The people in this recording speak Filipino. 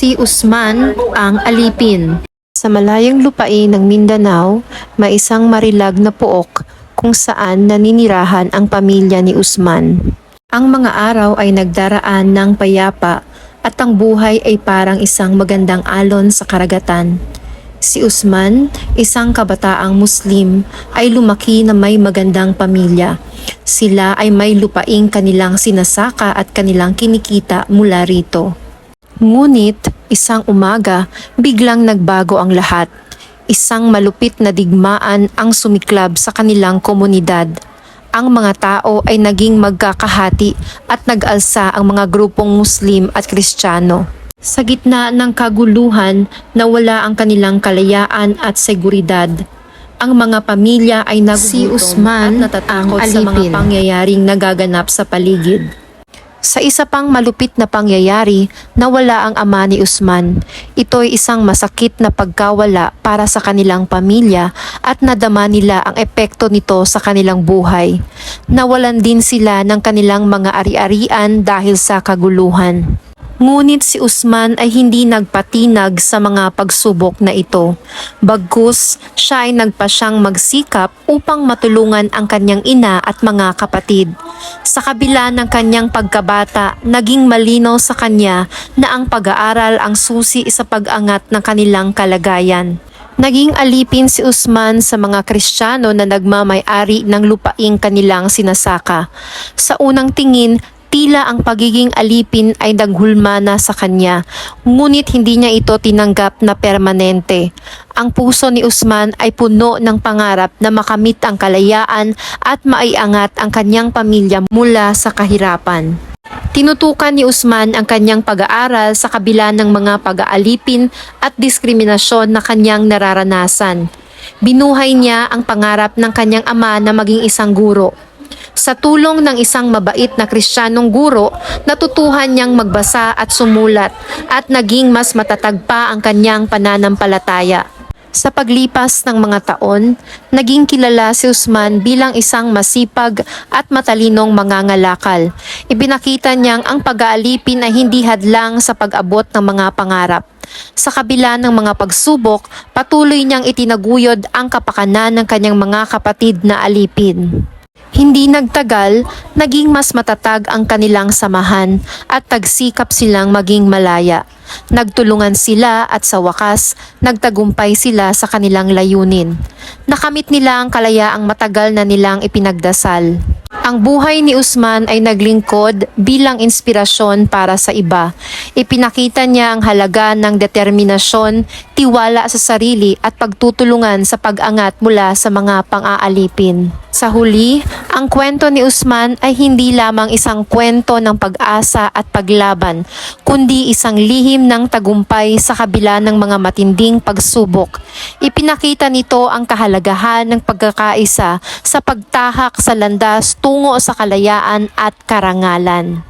Si Usman ang alipin. Sa malayang lupain ng Mindanao, may isang marilag na pook kung saan naninirahan ang pamilya ni Usman. Ang mga araw ay nagdaraan ng payapa at ang buhay ay parang isang magandang alon sa karagatan. Si Usman, isang kabataang Muslim, ay lumaki na may magandang pamilya. Sila ay may lupaing kanilang sinasaka at kanilang kinikita mula rito. Ngunit, isang umaga, biglang nagbago ang lahat. Isang malupit na digmaan ang sumiklab sa kanilang komunidad. Ang mga tao ay naging magkakahati at nag-alsa ang mga grupong Muslim at Kristiyano. Sa gitna ng kaguluhan, nawala ang kanilang kalayaan at seguridad. Ang mga pamilya ay nagugutom Si Usman at natatakot sa mga pangyayaring nagaganap sa paligid. Sa isa pang malupit na pangyayari, nawala ang ama ni Usman. Ito'y isang masakit na pagkawala para sa kanilang pamilya at nadama nila ang epekto nito sa kanilang buhay. Nawalan din sila ng kanilang mga ari-arian dahil sa kaguluhan. Ngunit si Usman ay hindi nagpatinag sa mga pagsubok na ito. Bagkus, siya ay nagpasyang magsikap upang matulungan ang kanyang ina at mga kapatid. Sa kabila ng kanyang pagkabata, naging malinaw sa kanya na ang pag-aaral ang susi sa pag-angat ng kanilang kalagayan. Naging alipin si Usman sa mga Kristiyano na nagmamay-ari ng lupaing kanilang sinasaka. Sa unang tingin, tila ang pagiging alipin ay naghulma na sa kanya, ngunit hindi niya ito tinanggap na permanente. Ang puso ni Usman ay puno ng pangarap na makamit ang kalayaan at maiangat ang kanyang pamilya mula sa kahirapan. Tinutukan ni Usman ang kanyang pag-aaral sa kabila ng mga pag-aalipin at diskriminasyon na kanyang nararanasan. Binuhay niya ang pangarap ng kanyang ama na maging isang guro. Sa tulong ng isang mabait na kristyanong guro, natutuhan niyang magbasa at sumulat at naging mas matatag pa ang kanyang pananampalataya. Sa paglipas ng mga taon, naging kilala si Usman bilang isang masipag at matalinong mangangalakal. Ibinakita niyang ang pag-aalipin ay hindi hadlang sa pag-abot ng mga pangarap. Sa kabila ng mga pagsubok, patuloy niyang itinaguyod ang kapakanan ng kanyang mga kapatid na alipin. Hindi nagtagal, naging mas matatag ang kanilang samahan at tagsikap silang maging malaya. Nagtulungan sila at sa wakas, nagtagumpay sila sa kanilang layunin. Nakamit nila ang kalayaang matagal na nilang ipinagdasal. Ang buhay ni Usman ay naglingkod bilang inspirasyon para sa iba. Ipinakita niya ang halaga ng determinasyon, tiwala sa sarili at pagtutulungan sa pag-angat mula sa mga pang-aalipin. Sa huli, ang kwento ni Usman ay hindi lamang isang kwento ng pag-asa at paglaban, kundi isang lihim ng tagumpay sa kabila ng mga matinding pagsubok. Ipinakita nito ang kahalagahan ng pagkakaisa sa pagtahak sa landas tungo sa kalayaan at karangalan.